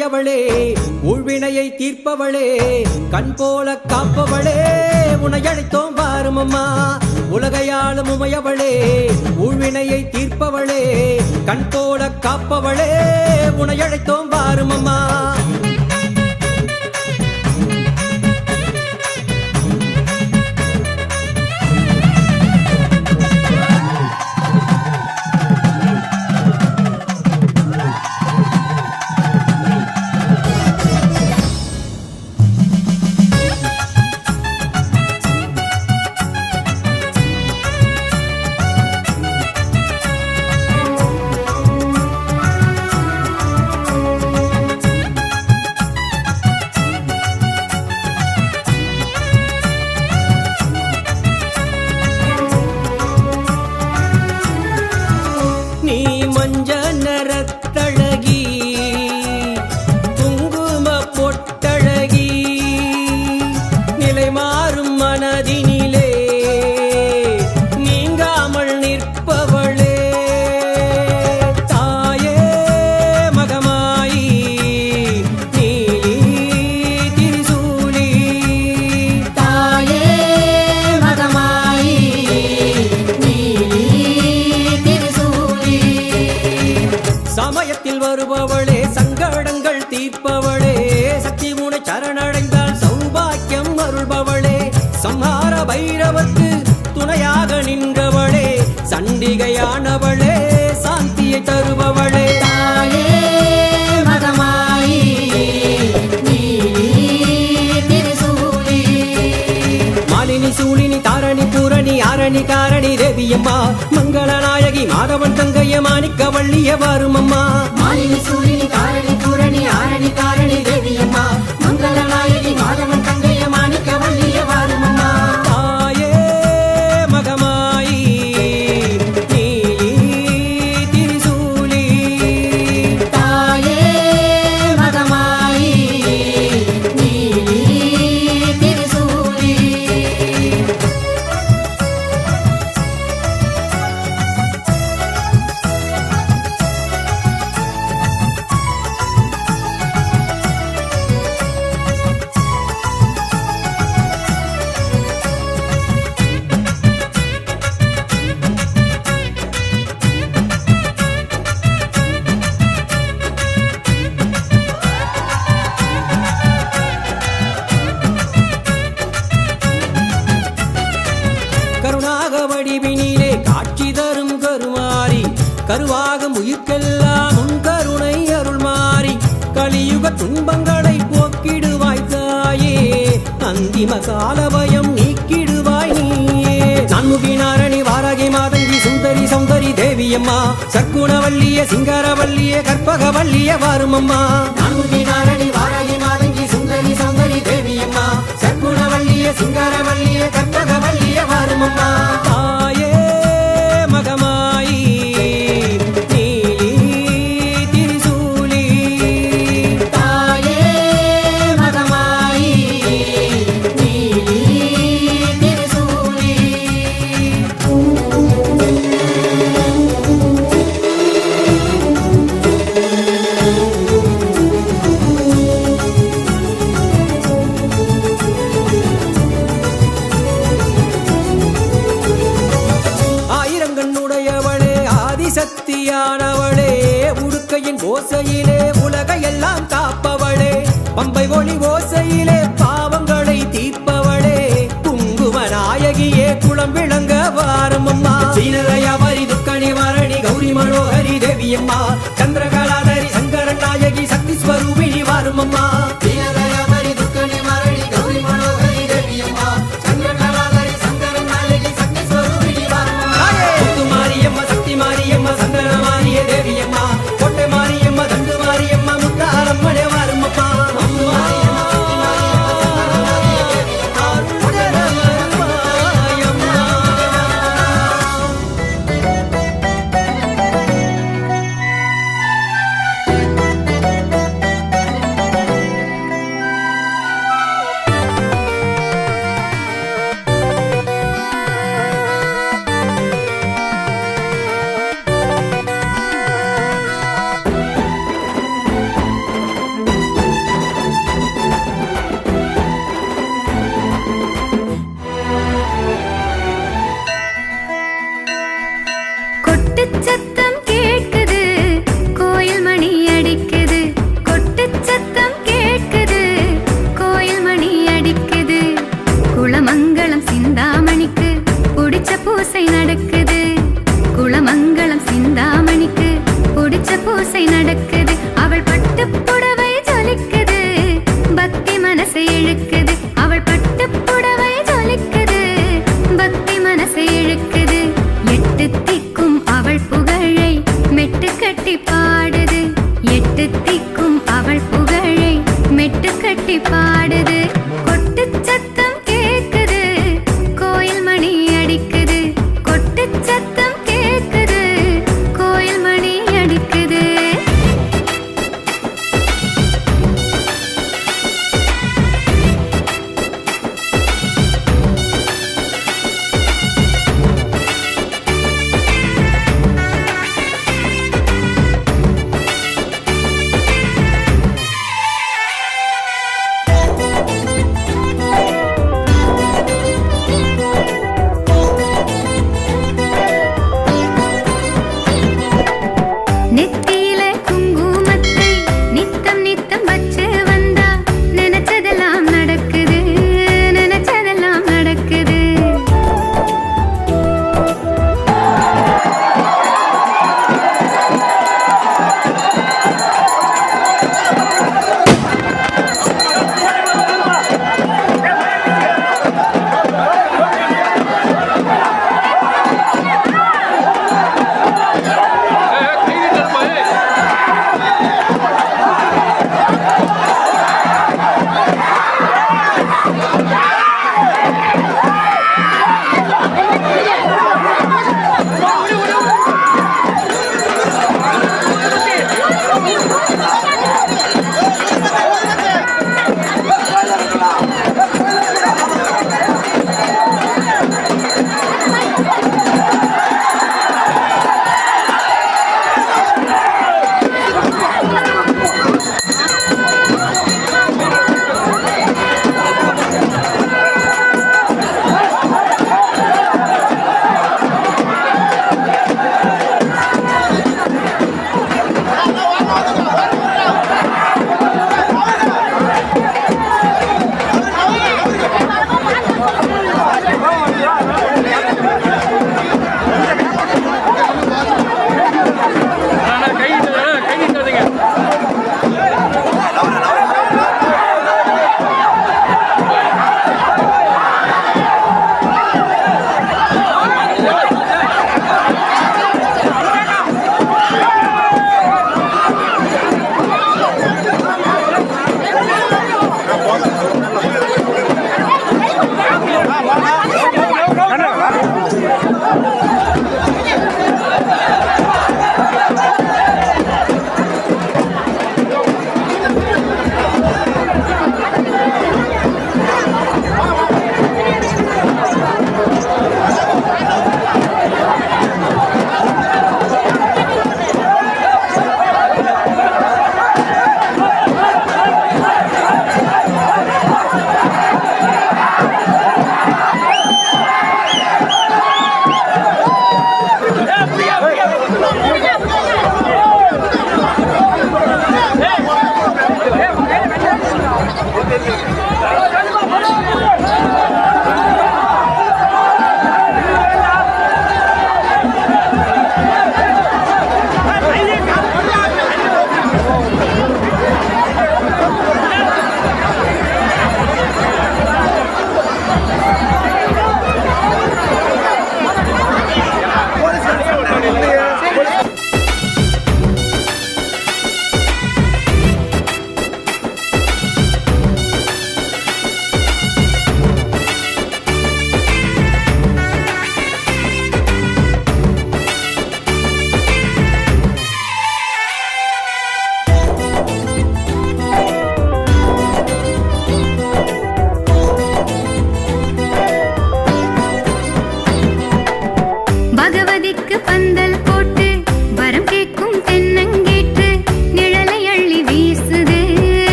உடையவளே உள்வினையை தீர்ப்பவளே கண் போல காப்பவளே. உனை அழைத்தோம் பாருமம்மா உலகையாளும் உமையவளே. உள்வினையை தீர்ப்பவளே கண் போல காப்பவளே. உனை அழைத்தோம் பாருமம்மா பைரவர்க்கு துணையாக நின்றவளே சண்டிகையானவளே சாந்தியை தருபவளே. தாயே திருசூலி. மாலினி சூலினி தாரணி பூரணி ஆரணி காரணி தேவியம்மா. மங்கள நாயகி மாதவன் தங்கைய மாணிக்க வள்ளிய வாருமம்மா மாலினி சூலினி காரணி பூரணி ஆரணி காரணி அந்திம கால பயம் நீக்கிடுவாய் நீயே. நான்முகி நாரணி வாராகி மாதங்கி சுந்தரி சௌந்தரி தேவியம்மா. சற்குணவல்லிய சிங்காரவல்லிய கற்பகவல்லிய வாருமம்மா. நான்முகி நாரணி வாராகி மாதங்கி சுந்தரி சௌந்தரி தேவியம்மா. சற்குணவல்லிய சிங்காரவல்லிய கற்பகவல்லிய வாருமம்மா.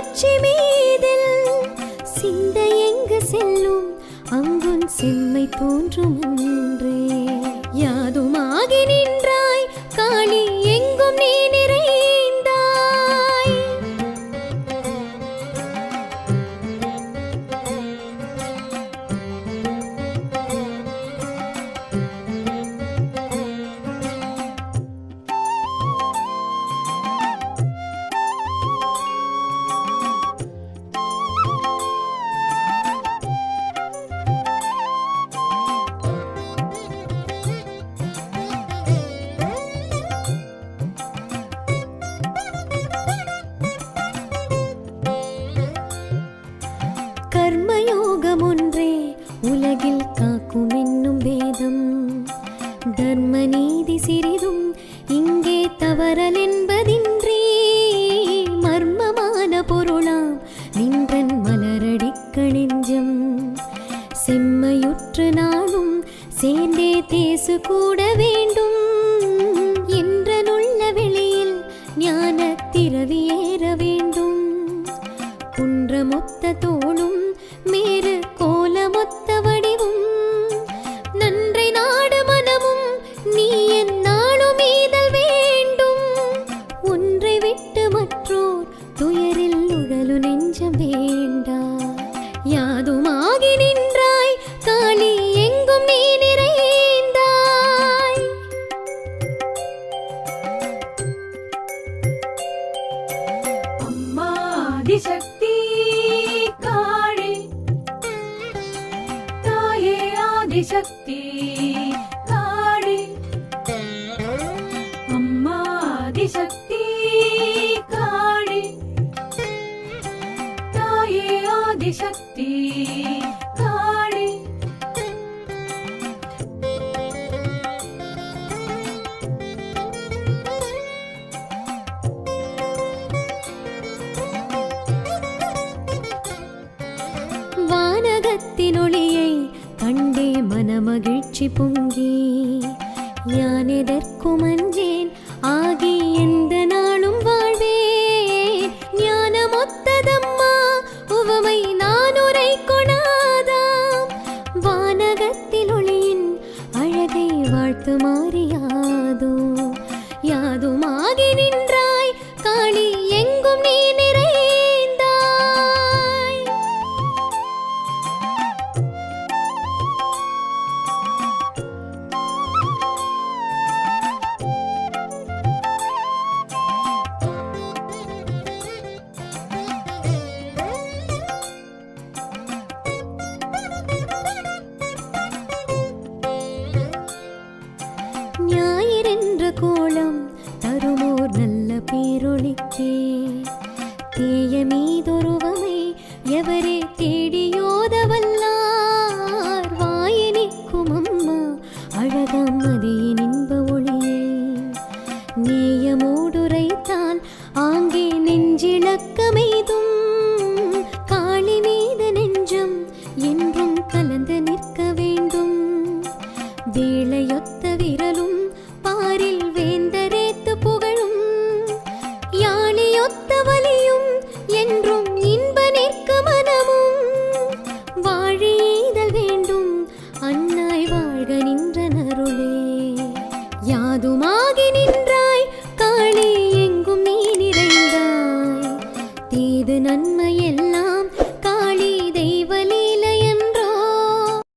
உச்சி மீதில் சிந்தை எங்கு செல்லும்? அங்குன் செம்மை தோன்றும் அன்றே. ఎవరే తేడి